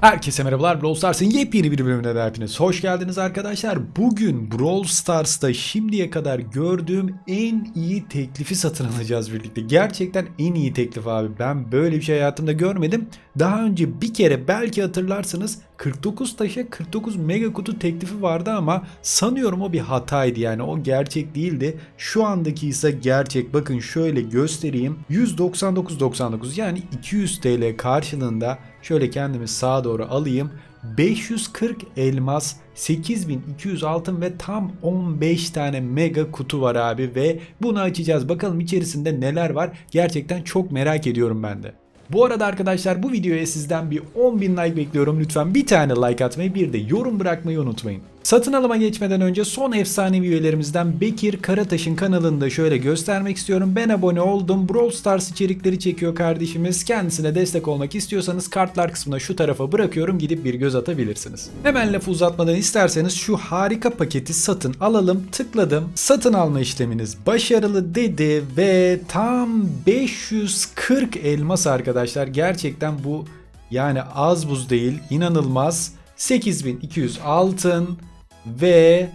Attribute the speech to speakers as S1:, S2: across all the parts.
S1: Herkese merhabalar Brawl Stars'ın yepyeni bir bölümüne de hepiniz hoş geldiniz arkadaşlar. Bugün Brawl Stars'ta şimdiye kadar gördüğüm en iyi teklifi satın alacağız birlikte. Gerçekten en iyi teklif abi. Ben böyle bir şey hayatımda görmedim. Daha önce bir kere belki hatırlarsınız 49 taşa 49 mega kutu teklifi vardı ama sanıyorum o bir hataydı yani o gerçek değildi. Şu andaki ise gerçek. Bakın şöyle göstereyim. 199.99 yani 200 TL karşılığında şöyle kendimi sağa doğru alayım. 540 elmas, 8200 altın ve tam 15 tane mega kutu var abi ve bunu açacağız. Bakalım içerisinde neler var. Gerçekten çok merak ediyorum ben de. Bu arada arkadaşlar bu videoya sizden bir 10.000 like bekliyorum. Lütfen bir tane like atmayı bir de yorum bırakmayı unutmayın. Satın alıma geçmeden önce son efsanevi üyelerimizden Bekir Karataş'ın kanalını da şöyle göstermek istiyorum. Ben abone oldum. Brawl Stars içerikleri çekiyor kardeşimiz. Kendisine destek olmak istiyorsanız kartlar kısmına şu tarafa bırakıyorum. Gidip bir göz atabilirsiniz. Hemen lafı uzatmadan isterseniz şu harika paketi satın alalım. Tıkladım. Satın alma işleminiz başarılı dedi ve tam 540 elmas arkadaşlar. Gerçekten bu yani az buz değil. inanılmaz. 8200 altın ve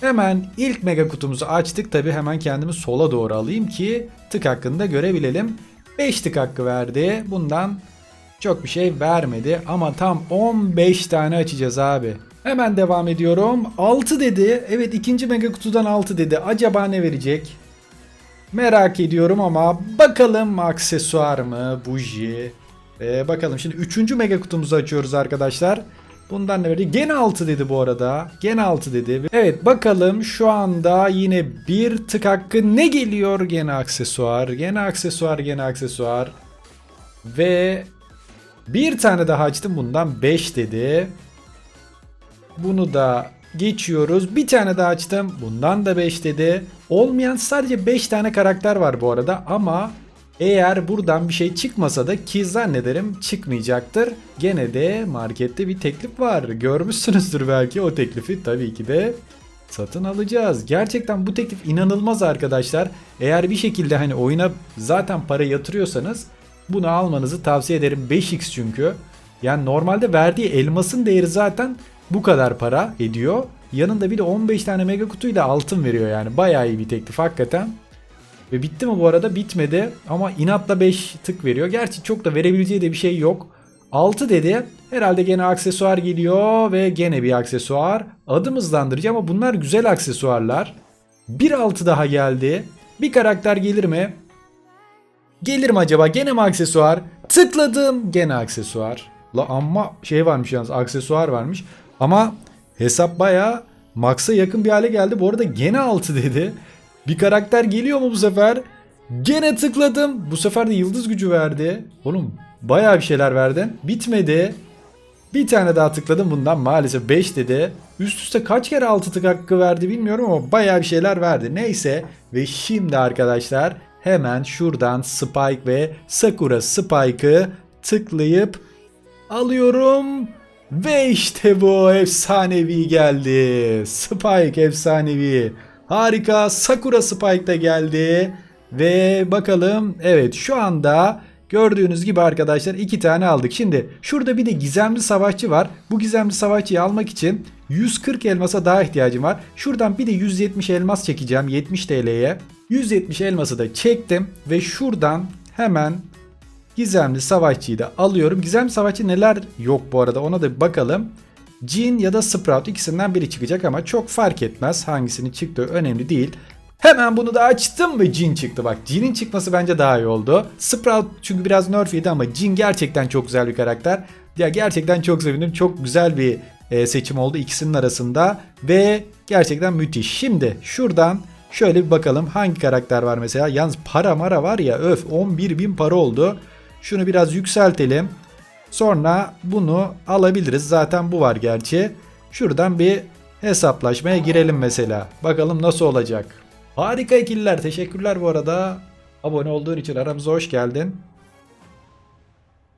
S1: hemen ilk mega kutumuzu açtık. Tabi hemen kendimi sola doğru alayım ki tık hakkında görebilelim. 5 tık hakkı verdi. Bundan çok bir şey vermedi ama tam 15 tane açacağız abi. Hemen devam ediyorum. 6 dedi. Evet ikinci mega kutudan 6 dedi. Acaba ne verecek? Merak ediyorum ama bakalım aksesuar mı? Buji. Ee, bakalım şimdi 3. mega kutumuzu açıyoruz arkadaşlar. Bundan ne verdi? Gene 6 dedi bu arada. Gene 6 dedi. Evet bakalım şu anda yine bir tık hakkı ne geliyor? Gene aksesuar. Gene aksesuar. Gene aksesuar. Ve bir tane daha açtım bundan 5 dedi. Bunu da geçiyoruz. Bir tane daha açtım. Bundan da 5 dedi. Olmayan sadece 5 tane karakter var bu arada ama eğer buradan bir şey çıkmasa da ki zannederim çıkmayacaktır. Gene de markette bir teklif var. Görmüşsünüzdür belki o teklifi tabii ki de satın alacağız. Gerçekten bu teklif inanılmaz arkadaşlar. Eğer bir şekilde hani oyuna zaten para yatırıyorsanız bunu almanızı tavsiye ederim. 5x çünkü. Yani normalde verdiği elmasın değeri zaten bu kadar para ediyor. Yanında bir de 15 tane mega kutuyla altın veriyor yani. Bayağı iyi bir teklif hakikaten. Ve bitti mi bu arada? Bitmedi. Ama inatla 5 tık veriyor. Gerçi çok da verebileceği de bir şey yok. 6 dedi. Herhalde gene aksesuar geliyor ve gene bir aksesuar. Adım hızlandırıcı ama bunlar güzel aksesuarlar. Bir 6 daha geldi. Bir karakter gelir mi? Gelir mi acaba? Gene mi aksesuar? Tıkladım. Gene aksesuar. La amma şey varmış yalnız aksesuar varmış. Ama hesap baya max'a yakın bir hale geldi. Bu arada gene 6 dedi. Bir karakter geliyor mu bu sefer? Gene tıkladım. Bu sefer de yıldız gücü verdi. Oğlum bayağı bir şeyler verdin. Bitmedi. Bir tane daha tıkladım bundan maalesef 5 dedi. Üst üste kaç kere 6 tık hakkı verdi bilmiyorum ama bayağı bir şeyler verdi. Neyse ve şimdi arkadaşlar hemen şuradan Spike ve Sakura Spike'ı tıklayıp alıyorum. Ve işte bu efsanevi geldi. Spike efsanevi. Harika. Sakura Spike de geldi. Ve bakalım evet şu anda gördüğünüz gibi arkadaşlar iki tane aldık. Şimdi şurada bir de gizemli savaşçı var. Bu gizemli savaşçıyı almak için 140 elmasa daha ihtiyacım var. Şuradan bir de 170 elmas çekeceğim 70 TL'ye. 170 elması da çektim ve şuradan hemen gizemli savaşçıyı da alıyorum. Gizemli savaşçı neler yok bu arada ona da bir bakalım. Jin ya da Sprout ikisinden biri çıkacak ama çok fark etmez. Hangisinin çıktığı önemli değil. Hemen bunu da açtım ve Jin çıktı. Bak Jin'in çıkması bence daha iyi oldu. Sprout çünkü biraz nerf yedi ama Jin gerçekten çok güzel bir karakter. Ya gerçekten çok sevindim. Çok güzel bir e, seçim oldu ikisinin arasında ve gerçekten müthiş. Şimdi şuradan şöyle bir bakalım hangi karakter var mesela. Yalnız para mara var ya öf 11 bin para oldu. Şunu biraz yükseltelim. Sonra bunu alabiliriz. Zaten bu var gerçi. Şuradan bir hesaplaşmaya girelim mesela. Bakalım nasıl olacak. Harika ikililer. Teşekkürler bu arada. Abone olduğun için aramıza hoş geldin.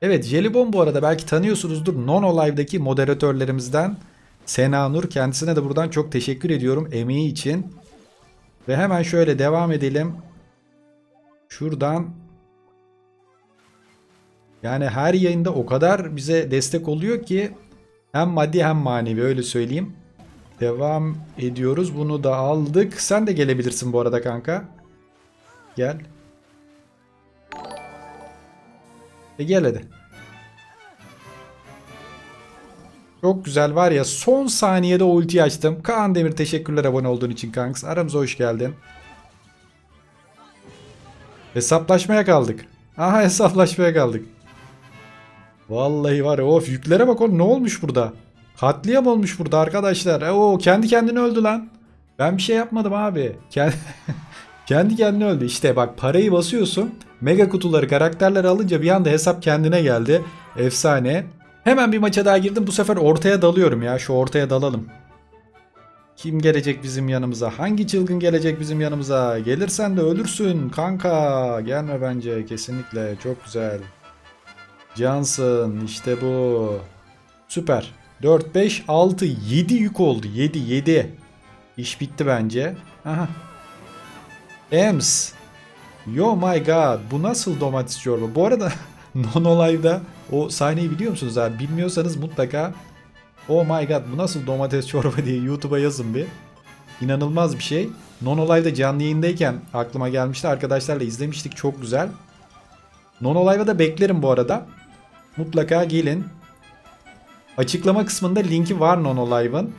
S1: Evet Jelibon bu arada belki tanıyorsunuzdur. Nono Live'daki moderatörlerimizden Sena Nur. Kendisine de buradan çok teşekkür ediyorum emeği için. Ve hemen şöyle devam edelim. Şuradan Yani her yayında o kadar bize destek oluyor ki hem maddi hem manevi öyle söyleyeyim. Devam ediyoruz. Bunu da aldık. Sen de gelebilirsin bu arada kanka. Gel. E gel hadi. Çok güzel var ya son saniyede ulti açtım. Kaan Demir teşekkürler abone olduğun için kanks. Aramıza hoş geldin. Hesaplaşmaya kaldık. Aha hesaplaşmaya kaldık. Vallahi var ya of yüklere bak oğlum ne olmuş burada? Katliam olmuş burada arkadaşlar. E, Oo kendi kendine öldü lan. Ben bir şey yapmadım abi. Kendi, kendi kendine öldü. İşte bak parayı basıyorsun. Mega kutuları karakterleri alınca bir anda hesap kendine geldi. Efsane. Hemen bir maça daha girdim. Bu sefer ortaya dalıyorum ya. Şu ortaya dalalım. Kim gelecek bizim yanımıza? Hangi çılgın gelecek bizim yanımıza? Gelirsen de ölürsün kanka. Gelme bence kesinlikle. Çok güzel. Johnson işte bu. Süper. 4, 5, 6, 7 yük oldu. 7, 7. İş bitti bence. Aha. Ems. Yo my god. Bu nasıl domates çorba? Bu arada Nono Live'da o sahneyi biliyor musunuz abi? Bilmiyorsanız mutlaka Oh my god bu nasıl domates çorba diye YouTube'a yazın bir. İnanılmaz bir şey. Nono Live'da canlı yayındayken aklıma gelmişti. Arkadaşlarla izlemiştik. Çok güzel. Nono Live'a da beklerim bu arada. Mutlaka gelin. Açıklama kısmında linki var Nono Live'ın.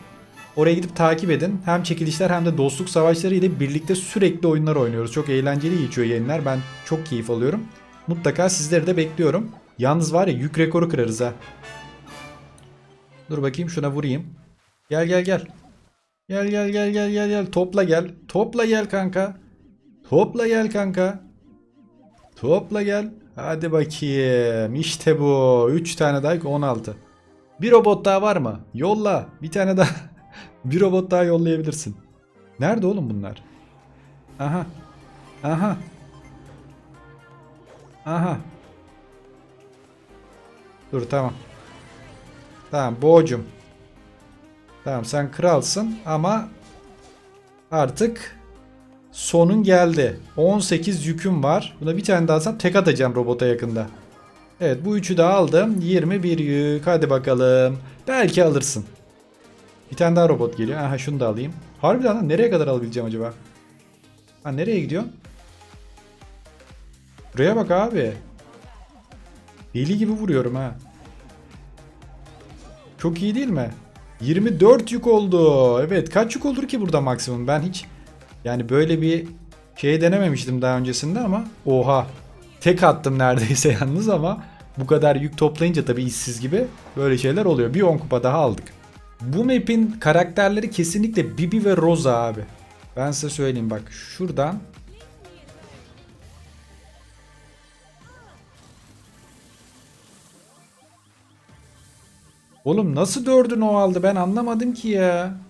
S1: Oraya gidip takip edin. Hem çekilişler hem de dostluk savaşları ile birlikte sürekli oyunlar oynuyoruz. Çok eğlenceli geçiyor yayınlar. Ben çok keyif alıyorum. Mutlaka sizleri de bekliyorum. Yalnız var ya yük rekoru kırarız ha. Dur bakayım şuna vurayım. Gel gel gel. Gel gel gel gel gel gel. Topla gel. Topla gel kanka. Topla gel kanka. Topla gel. Hadi bakayım. İşte bu. 3 tane daha 16. Bir robot daha var mı? Yolla. Bir tane daha. bir robot daha yollayabilirsin. Nerede oğlum bunlar? Aha. Aha. Aha. Dur tamam. Tamam boğcum. Tamam sen kralsın ama artık sonun geldi. 18 yüküm var. Buna bir tane daha alsam tek atacağım robota yakında. Evet bu üçü de aldım. 21 yük. Hadi bakalım. Belki alırsın. Bir tane daha robot geliyor. Aha şunu da alayım. Harbiden lan nereye kadar alabileceğim acaba? Ha nereye gidiyor? Buraya bak abi. Deli gibi vuruyorum ha. Çok iyi değil mi? 24 yük oldu. Evet kaç yük olur ki burada maksimum? Ben hiç yani böyle bir şey denememiştim daha öncesinde ama oha. Tek attım neredeyse yalnız ama bu kadar yük toplayınca tabii işsiz gibi böyle şeyler oluyor. Bir 10 kupa daha aldık. Bu map'in karakterleri kesinlikle Bibi ve Rosa abi. Ben size söyleyeyim bak şuradan Oğlum nasıl dördün o aldı ben anlamadım ki ya.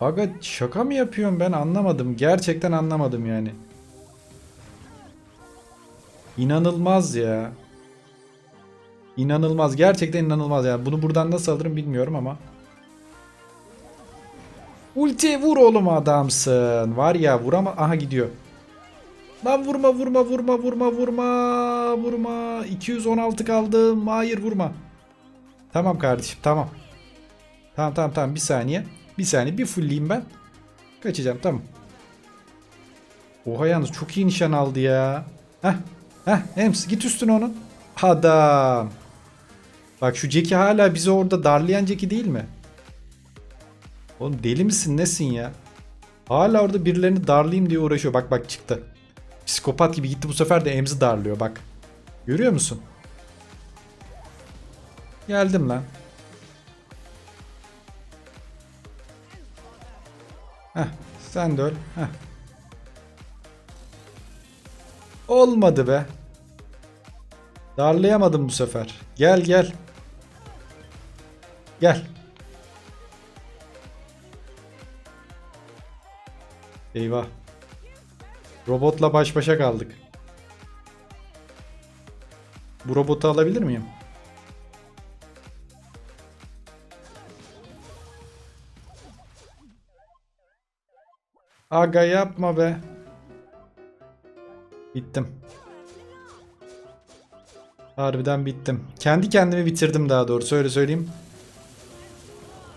S1: Aga şaka mı yapıyorum ben anlamadım. Gerçekten anlamadım yani. İnanılmaz ya. İnanılmaz. Gerçekten inanılmaz ya. Bunu buradan nasıl alırım bilmiyorum ama. Ulti vur oğlum adamsın. Var ya vurama. Aha gidiyor. Lan vurma vurma vurma vurma vurma vurma 216 kaldım hayır vurma Tamam kardeşim tamam Tamam tamam tamam bir saniye Bir saniye bir fullleyeyim ben Kaçacağım tamam Oha yalnız çok iyi nişan aldı ya Heh heh Ems git üstüne onun Adam Bak şu Jackie hala bizi orada darlayan Jackie değil mi? Oğlum deli misin nesin ya? Hala orada birilerini darlayayım diye uğraşıyor. Bak bak çıktı. Psikopat gibi gitti bu sefer de Ems'i darlıyor bak. Görüyor musun? Geldim lan. Sen de öl. Heh. Olmadı be. Darlayamadım bu sefer. Gel gel. Gel. Eyvah. Robotla baş başa kaldık. Bu robotu alabilir miyim? Aga yapma be. Bittim. Harbiden bittim. Kendi kendimi bitirdim daha doğrusu öyle söyleyeyim.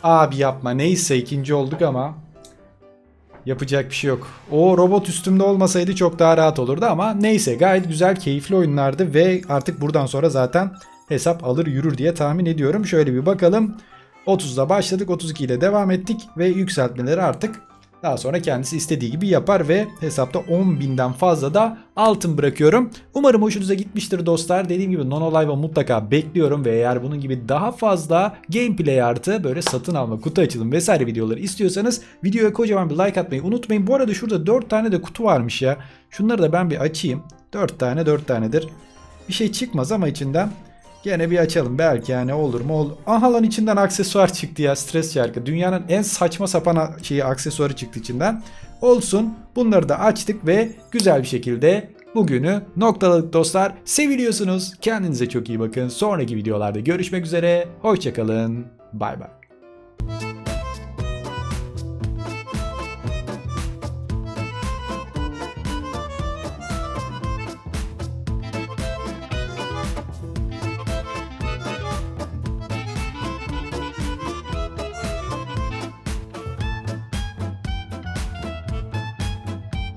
S1: Abi yapma. Neyse ikinci olduk ama yapacak bir şey yok. O robot üstümde olmasaydı çok daha rahat olurdu ama neyse gayet güzel keyifli oyunlardı ve artık buradan sonra zaten hesap alır yürür diye tahmin ediyorum. Şöyle bir bakalım. 30'da başladık 32 ile devam ettik ve yükseltmeleri artık daha sonra kendisi istediği gibi yapar ve hesapta 10.000'den fazla da altın bırakıyorum. Umarım hoşunuza gitmiştir dostlar. Dediğim gibi Nono Live'a mutlaka bekliyorum ve eğer bunun gibi daha fazla gameplay artı böyle satın alma, kutu açılım vesaire videoları istiyorsanız videoya kocaman bir like atmayı unutmayın. Bu arada şurada 4 tane de kutu varmış ya. Şunları da ben bir açayım. 4 tane 4 tanedir. Bir şey çıkmaz ama içinden Gene bir açalım belki yani olur mu olur. Aha lan içinden aksesuar çıktı ya stres şarkı. Dünyanın en saçma sapan şeyi aksesuarı çıktı içinden. Olsun bunları da açtık ve güzel bir şekilde bugünü noktaladık dostlar. Seviliyorsunuz. Kendinize çok iyi bakın. Sonraki videolarda görüşmek üzere. Hoşçakalın. Bay bay.